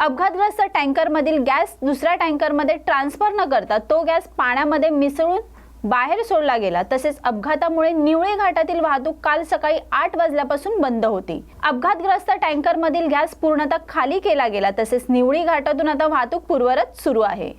अपघातग्रस्त टँकरमधील गॅस दुसऱ्या टँकरमध्ये ट्रान्सफर न करता तो गॅस पाण्यामध्ये मिसळून बाहेर सोडला गेला. तसेच अपघातामुळे निवळे घाटातील वाहतूक काल सकाळी आठ वाजल्यापासून बंद होती. अपघातग्रस्त टँकरमधील गॅस पूर्णतः खाली केला गेला. तसेच निवळी घाटातून आता वाहतूक पूर्वरत सुरू आहे.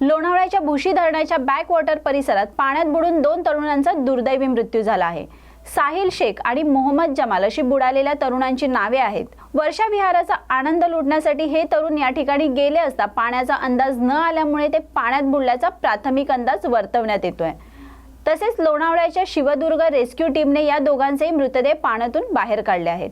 लोणावळ्याच्या भुशी धरणाच्या बॅकवॉटर परिसरात पाण्यात बुडून दोन तरुणांचा दुर्दैवी मृत्यू झाला आहे. साहिल शेख आणि मोहम्मद जमाल अशी बुडालेल्या तरुणांची नावे आहेत. वर्षा विहाराचा आनंद लुटण्यासाठी हे तरुण या ठिकाणी गेले असता पाण्याचा अंदाज न आल्यामुळे ते पाण्यात बुडल्याचा प्राथमिक अंदाज वर्तवण्यात येतोय. तसेच लोणावळ्याच्या शिवदुर्ग रेस्क्यू टीमने या दोघांचेही मृतदेह पाण्यातून बाहेर काढले आहेत.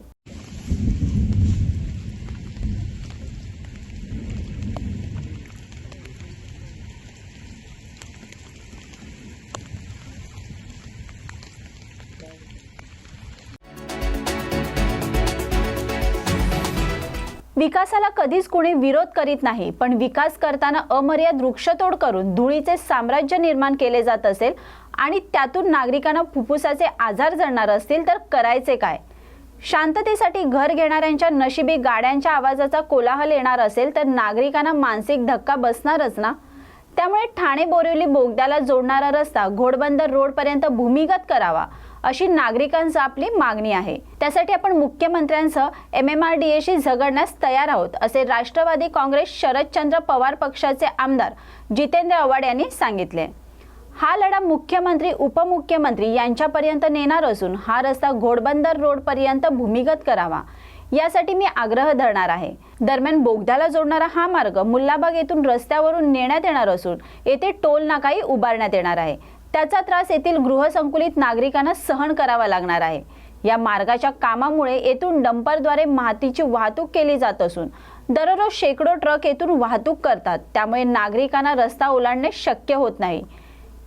विकासाला कधीच कोणी विरोध करीत नाही पण विकास करताना अमर्याद वृक्षतोड करून धुळीचे साम्राज्य निर्माण केले जात असेल आणि त्यातून नागरिकांना फुफ्फुसाचे आजार जडणार असतील तर करायचे काय? शांततेसाठी घर घेणाऱ्यांच्या नशिबी गाड्यांच्या आवाजाचा कोलाहल येणार असेल तर नागरिकांना मानसिक धक्का बसणारच ना? त्यामुळे ठाणे बोरिवली बोगद्याला जोडणारा रस्ता घोडबंदर रोडपर्यंत भूमिगत करावा अशी नागरिकांचं आपली मागणी आहे. त्यासाठी आपण मुख्यमंत्र्यांसह एम एम आर डी एशी झगडण्यास तयार आहोत असे राष्ट्रवादी काँग्रेस शरदचंद्र पवार पक्षाचे आमदार जितेंद्र आव्हाड यांनी सांगितले. हा लढा मुख्यमंत्री उपमुख्यमंत्री यांच्यापर्यंत नेणार असून हा रस्ता घोडबंदर रोडपर्यंत भूमिगत करावा. यासाठी मी आग्रह धरणार आहे. दरम्यान बोगद्याला जोडणारा हा मार्ग मुल्लाबाग येथून रस्त्यावरून नेण्यात येणार असून येथे टोल नाकाही उभारण्यात येणार आहे. त्याचा त्रास येथील गृहसंकुलित नागरिकांना सहन करावा लागणार आहे. या मार्गाच्या कामामुळे येथून डंपरद्वारे मातीची वाहतूक केली जात असून दररोज शेकडो ट्रक येथून वाहतूक करतात. त्यामुळे नागरिकांना रस्ता ओलांडणे शक्य होत नाही.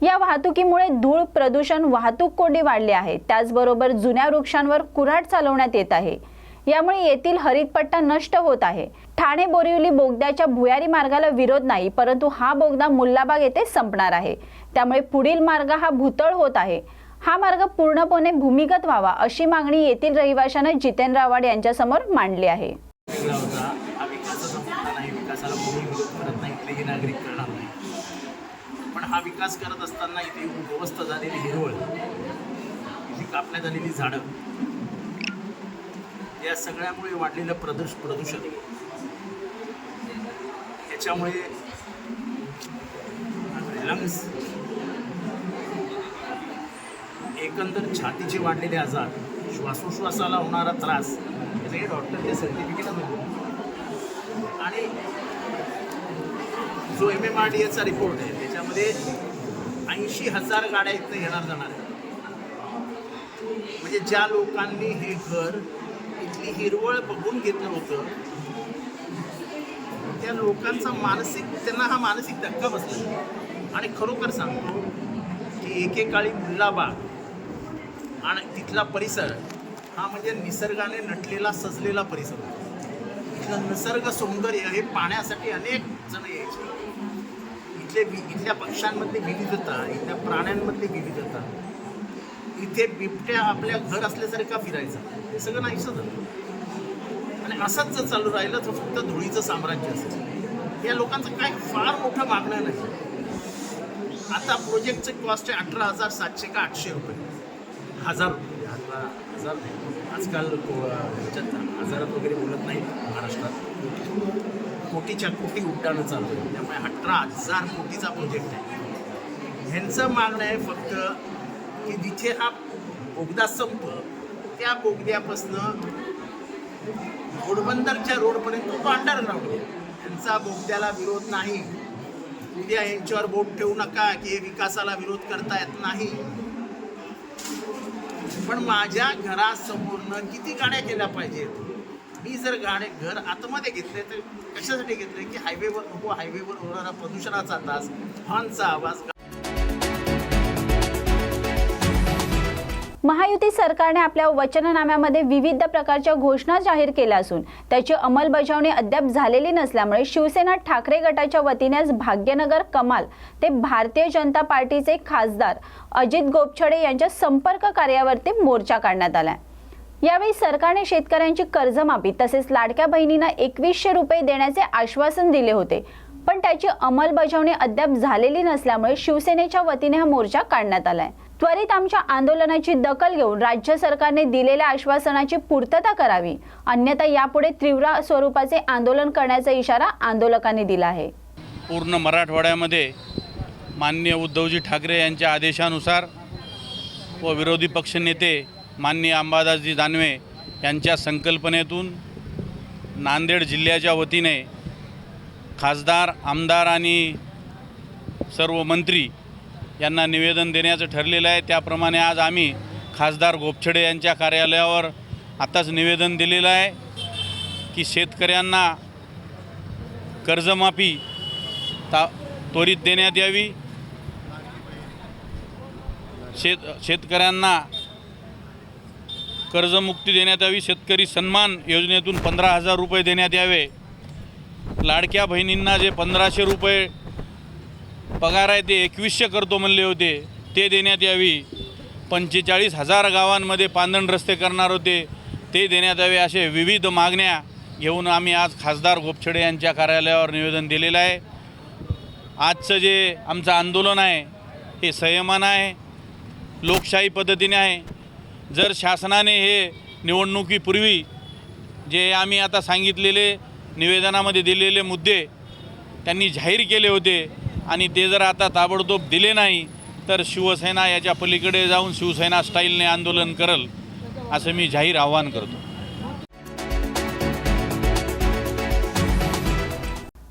या वाहतुकीमुळे धूळ प्रदूषण वाहतूक कोंडी वाढली आहे. त्याचबरोबर जुन्या वृक्षांवर कुऱ्हाड चालवण्यात येत आहे. यामुळे येथील हरितपट्टा नष्ट होत आहे. ठाणे बोरिवली बोगद्याच्या भुयारी मार्गाला विरोध नाही परंतु हा बोगदा मुल्लाबाग येथे संपणार आहे. त्यामुळे पुढील मार्ग हा भूतळ होत आहे. हा मार्ग पूर्णपणे भूमिगत व्हावा अशी मागणी येथील रहिवाशांना जितेंद्र आव्हाड यांच्यासमोर मांडली आहे. पण हा विकास करत असताना इथे उद्ध्वस्त झालेली हिरवळ इथे कापण्यात आलेली झाडं या सगळ्यामुळे वाढलेलं प्रदूष प्रदूषण. ह्याच्यामुळे लंग्स एकंदर छातीचे वाढलेले आजार श्वासोश्वासाला होणारा त्रास हे डॉक्टरचे सर्टिफिकेट आणि जो एम एम आर डी एचा रिपोर्ट आहे त्याच्यामध्ये ऐंशी हजार गाड्या इथं येणार जाणार आहे म्हणजे ज्या लोकांनी हे घर इथली हिरवळ बघून घेतलं होतं. त्या लोकांचा मानसिक त्यांना हा मानसिक धक्का बसला. आणि खरोखर सांगतो की एकेकाळी मुल्लाबाग आणि तिथला परिसर हा म्हणजे निसर्गाने नटलेला सजलेला परिसर इथलं निसर्ग सौंदर्य हे पाण्यासाठी अनेक जण यायचे. इथले वि इथल्या पक्ष्यांमधली विविधता इथल्या प्राण्यांमधली विविधता इथे बिबट्या आपल्या घर असल्यासारखा फिरायचा. हे सगळं नाहीसं झालं आणि असंच जर चालू राहिलं तर फक्त धुळीचं साम्राज्य असेल. या लोकांचं काय फार मोठं मागणं नाही. आता प्रोजेक्टचं कॉस्ट आहे अठरा हजार सातशे का आठशे रुपये. हजार रुपये. अठरा हजार नाही. आजकाल ह्याच्यात हजारात वगैरे बोलत नाही महाराष्ट्रात. कोटीच्या कोटी उड्डाणं चालू आहे. त्यामुळे अठरा हजार कोटीचा प्रोजेक्ट आहे. ह्यांचं मागणं आहे फक्त की जिथे हा बोगदा संपतो. त्या बोगद्यापासनं घोडबंदरच्या रोडपर्यंत तो अंडरग्राऊंड आहे त्यांचा बोगद्याला विरोध नाही. उद्या यांच्यावर बोट ठेवू नका की हे विकासाला विरोध करता येत नाही. पण माझ्या घरासमोरनं किती गाड्या केल्या पाहिजेत? मी जर गाडे घर आतमध्ये घेतले तर कशासाठी घेतले? की हायवेवर नको हायवेवर होणारा प्रदूषणाचा त्रास हॉर्नचा आवाज महायुती सरकारने आपल्या वचननाम्यामध्ये विविध प्रकारच्या घोषणा जाहीर केल्या असून त्याची अंमलबजावणी अद्याप झालेली नसल्यामुळे शिवसेना ठाकरे गटाच्या वतीने आज भाग्यनगर कमाल ते भारतीय जनता पार्टीचे खासदार अजित गोपछडे यांच्या संपर्क कार्यावरती मोर्चा काढण्यात आला यावेळी सरकारने शेतकऱ्यांची कर्जमाफी तसेच लाडक्या बहिणींना एकवीसशे रुपये देण्याचे आश्वासन दिले होते. पण त्याची अंमलबजावणी अद्याप झालेली नसल्यामुळे शिवसेनेच्या वतीने हा मोर्चा काढण्यात आला आहे त्वरित आमच्या आंदोलनाची दखल घेऊन राज्य सरकारने दिलेल्या आश्वासनाची पूर्तता करावी. अन्यथा यापुढे तीव्र स्वरूपाचे आंदोलन करण्याचा इशारा आंदोलकांनी दिला आहे. पूर्ण मराठवाड्यामध्ये माननीय उद्धवजी ठाकरे यांच्या आदेशानुसार व विरोधी पक्षनेते माननीय अंबादासजी दानवे यांच्या संकल्पनेतून नांदेड जिल्ह्याच्या वतीने खासदार आमदार आणि सर्व मंत्री यांना निवेदन देण्याचं ठरलेलं आहे. त्याप्रमाणे आज आम्ही खासदार गोपछडे यांच्या कार्यालयावर आताच निवेदन दिलेलं आहे की शेतकऱ्यांना कर्जमाफी ता त्वरित देण्यात यावी. शेत शेतकऱ्यांना कर्जमुक्ती देण्यात यावी. शेतकरी सन्मान योजनेतून पंधरा हजार रुपये देण्यात यावे. लाडक्या बहिणींना जे पंधराशे रुपये पगार आहे ते एकवीसशे करतो म्हणले होते. ते देण्यात यावी. पंचेचाळीस हजार गावांमध्ये पांदण रस्ते करणार होते. ते देण्यात यावे असे विविध मागण्या घेऊन आम्ही आज खासदार गोपछडे यांच्या कार्यालयावर निवेदन दिलेलं आहे. आजचं जे आमचं आंदोलन आहे हे संयमानं आहे लोकशाही पद्धतीने आहे. जर शासनाने हे निवडणुकीपूर्वी जे आम्ही आता सांगितलेले निवेदनामध्ये दिलेले मुद्दे त्यांनी जाहीर केले होते आणि ते जर आता ताबडतोब दिले नाही तर शिवसेना याच्या पलीकडे जाऊन शिवसेना स्टाईलने आंदोलन करल असं मी जाहीर आव्हान करतो.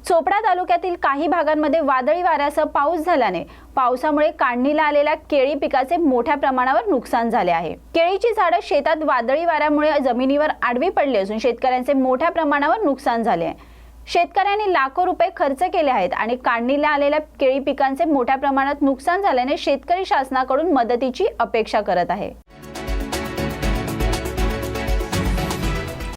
चोपडा तालुक्यातील काही भागांमध्ये वादळी वाऱ्यासह पाऊस झाल्याने पावसामुळे काढणीला आलेल्या केळी पिकाचे मोठ्या प्रमाणावर नुकसान झाले आहे. केळीची झाडं शेतात वादळी वाऱ्यामुळे जमिनीवर आडवी पडली असून शेतकऱ्यांचे मोठ्या प्रमाणावर नुकसान झाले आहे. शेतकऱ्यांनी लाखो रुपये खर्च केले आहेत आणि काढणीला आलेल्या केळी पिकांचे मोठ्या प्रमाणात नुकसान झाल्याने शेतकरी शासनाकडून मदतीची अपेक्षा करत आहे.